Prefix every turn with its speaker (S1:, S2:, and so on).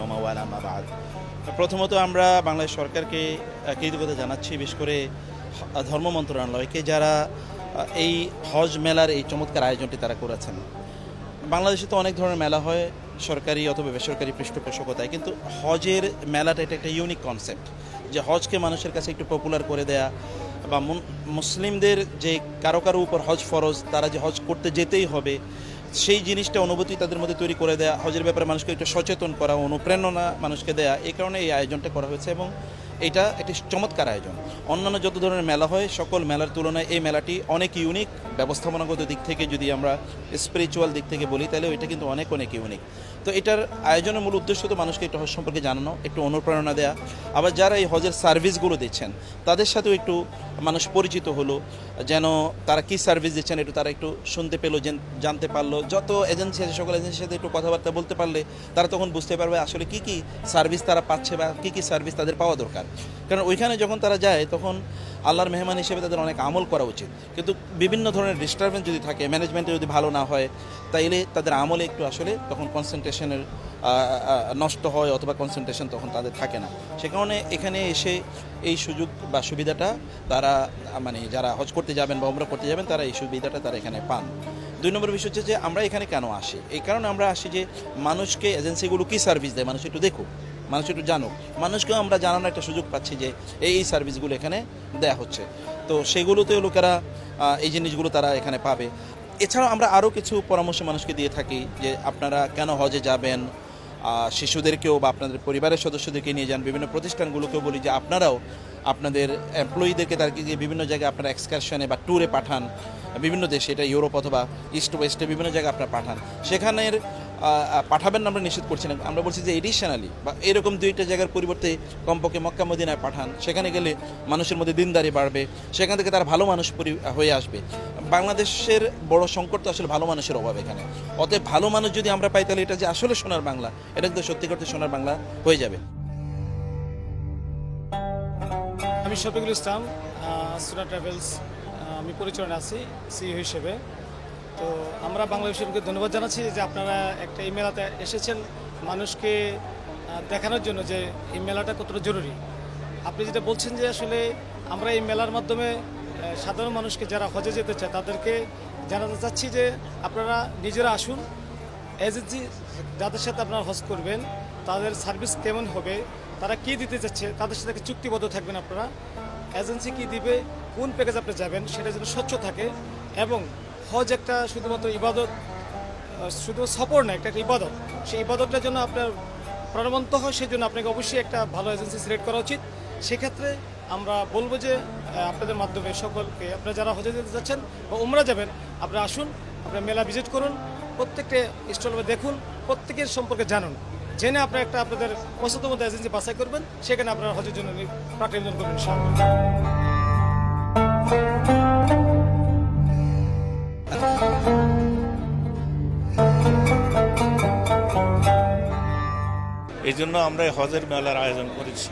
S1: ওমাওয়ালা মাবাদ প্রথমত আমরা বাংলাদেশ সরকারকে কৃতজ্ঞতা জানাচ্ছি বিশেষ করে ধর্ম মন্ত্রণালয়কে যারা এই হজ মেলার এই চমৎকার আয়োজনটি তারা করেছেন। বাংলাদেশে তো অনেক ধরনের মেলা হয় সরকারি অথবা বেসরকারি পৃষ্ঠপোষকতায়। কিন্তু হজের মেলাটা এটা একটা ইউনিক কনসেপ্ট যে হজকে মানুষের কাছে একটু পপুলার করে দেয়া বা মুসলিমদের যে কারও কারও উপর হজ ফরজ, তারা যে হজ করতে যেতেই হবে, সেই জিনিসটা অনুভূতি তাদের মধ্যে তৈরি করে দেয়া, হজের ব্যাপারে মানুষকে একটু সচেতন করা, অনুপ্রেরণা মানুষকে দেয়া, এই কারণে এই আয়োজনটা করা হয়েছে এবং এটা একটি চমৎকার আয়োজন। অন্যান্য যত ধরনের মেলা হয়, সকল মেলার তুলনায় এই মেলাটি অনেক ইউনিক ব্যবস্থাপনাগত দিক থেকে যদি আমরা স্পিরিচুয়াল দিক থেকে বলি, তাহলে এটা কিন্তু অনেক অনেক ইউনিক তো এটার আয়োজনের মূল উদ্দেশ্য তো মানুষকে একটু হজ সম্পর্কে জানানো, একটু অনুপ্রেরণা দেয়া। আবার যারা এই হজের সার্ভিসগুলো দিচ্ছেন, তাদের সাথেও একটু মানুষ পরিচিত হলো, যেন তারা কি সার্ভিস দিচ্ছেন একটু তারা একটু শুনতে পেল, জেন- জানতে পারল। যত এজেন্সি আছে, সকল এজেন্সির সাথে একটু কথাবার্তা বলতে পারলে, তারা তখন বুঝতে পারবে আসলে কি কি সার্ভিস তারা পাচ্ছে বা কি কি সার্ভিস তাদের পাওয়া দরকার। কারণ ওইখানে যখন তারা যায়, তখন আল্লাহর মেহমান হিসেবে তাদের অনেক আমল করা উচিত। কিন্তু বিভিন্ন ধরনের ডিস্টারবেন্স যদি থাকে ম্যানেজমেন্টে যদি ভালো না হয়, তাইলে তাদের আমলে একটু আসলে তখন কনসেন্ট্রেশনের নষ্ট হয় অথবা কনসেন্ট্রেশন তখন তাদের থাকে না। সে কারণে এখানে এসে এই সুযোগ বা সুবিধাটা তারা মানে যারা হজ করতে যাবেন বা উমরা করতে যাবেন, তারা এই সুবিধাটা তারা এখানে পান। দুই নম্বর বিষয় হচ্ছে যে আমরা এখানে কেন আসি? এই কারণে আমরা আসি যে মানুষকে এজেন্সিগুলো কী সার্ভিস দেয়? মানুষ একটু দেখুক, মানুষ একটু জানুক। মানুষকেও আমরা জানানোর একটা সুযোগ পাচ্ছি যে এই এই সার্ভিসগুলো এখানে দেয়া হচ্ছে। তো সেগুলোতেও লোকেরা এই জিনিসগুলো তারা এখানে পাবে। এছাড়াও আমরা আরও কিছু পরামর্শ মানুষকে দিয়ে থাকি যে আপনারা কেন হজে যাবেন? শিশুদেরকেও বা আপনাদের পরিবারের সদস্যদেরকে নিয়ে যান, বিভিন্ন প্রতিষ্ঠানগুলোকেও বলি যে আপনারাও আপনাদের এমপ্লয়ীদেরকে গিয়ে বিভিন্ন জায়গায় আপনার এক্সকারশনে বা ট্যুরে পাঠান, বিভিন্ন দেশে, এটা ইউরোপ অথবা ইস্ট ওয়েস্টে বিভিন্ন জায়গায় আপনারা পাঠান। সেখানের পাঠাবেন না, আমরা নিষেধ করছি না। আমরা বলছি যে এডিশনালি বা এরকম দুইটা জায়গার পরিবর্তে কমপক্ষে মক্কা মদিনায় পাঠান। সেখানে গেলে মানুষের মধ্যে দিনদারি বাড়বে। সেখান থেকে তারা ভালো মানুষ হয়ে আসবে। বাংলাদেশের বড় সংকট তো আসলে ভালো মানুষের অভাব এখানে। অতএব ভালো মানুষ যদি আমরা পাই, তাহলে এটা যে আসলে সোনার বাংলা, এটা কিন্তু সত্যি করতে সোনার বাংলা হয়ে যাবে।
S2: আমি শফিকুল ইসলাম সুরা ট্রাভেলস আমি পরিচালনা আছি, সিইও হিসেবে। তো আমরা বাংলাদেশকে ধন্যবাদ জানাচ্ছি যে আপনারা একটা এই মেলাতে এসেছেন মানুষকে দেখানোর জন্য যে এই মেলাটা কতটা জরুরি। আপনি যেটা বলছেন যে আসলে আমরা এই মেলার মাধ্যমে সাধারণ মানুষকে যারা হজে যেতে চায় তাদেরকে জানাতে চাচ্ছি যে আপনারা নিজেরা আসুন, এজেন্সি যাদের সাথে আপনারা হজ করবেন, তাদের সার্ভিস কেমন হবে, তারা কি দিতে চাচ্ছে, তাদের সাথে চুক্তিবদ্ধ থাকবেন আপনারা, এজেন্সি কি দিবে, কোন প্যাকেজ আপনি যাবেন সেটা যেন স্বচ্ছ থাকে এবং হজ একটা শুধুমাত্র ইবাদত শুধু সফর না, একটা ইবাদত। সেই ইবাদতটার জন্য আপনার প্রাণবন্ত হয় সেই জন্য আপনাকে অবশ্যই একটা ভালো এজেন্সি সিলেক্ট করা উচিত। সেক্ষেত্রে আমরা বলব যে আপনাদের মাধ্যমে সকলকে, আপনারা যারা হজে যেতে যাচ্ছেন বা উমরা যাবেন, আপনারা আসুন, আপনারা মেলা ভিজিট করুন, প্রত্যেকটা স্টল দেখুন, প্রত্যেকের সম্পর্কে জানুন। জেনে আপনারা একটা আপনাদের পছন্দ মতো এজেন্সি বাছাই করবেন, সেখানে আপনারা হজের জন্য প্রার্থী করবেন
S3: এই জন্য আমরা হজের মেলার আয়োজন করেছি।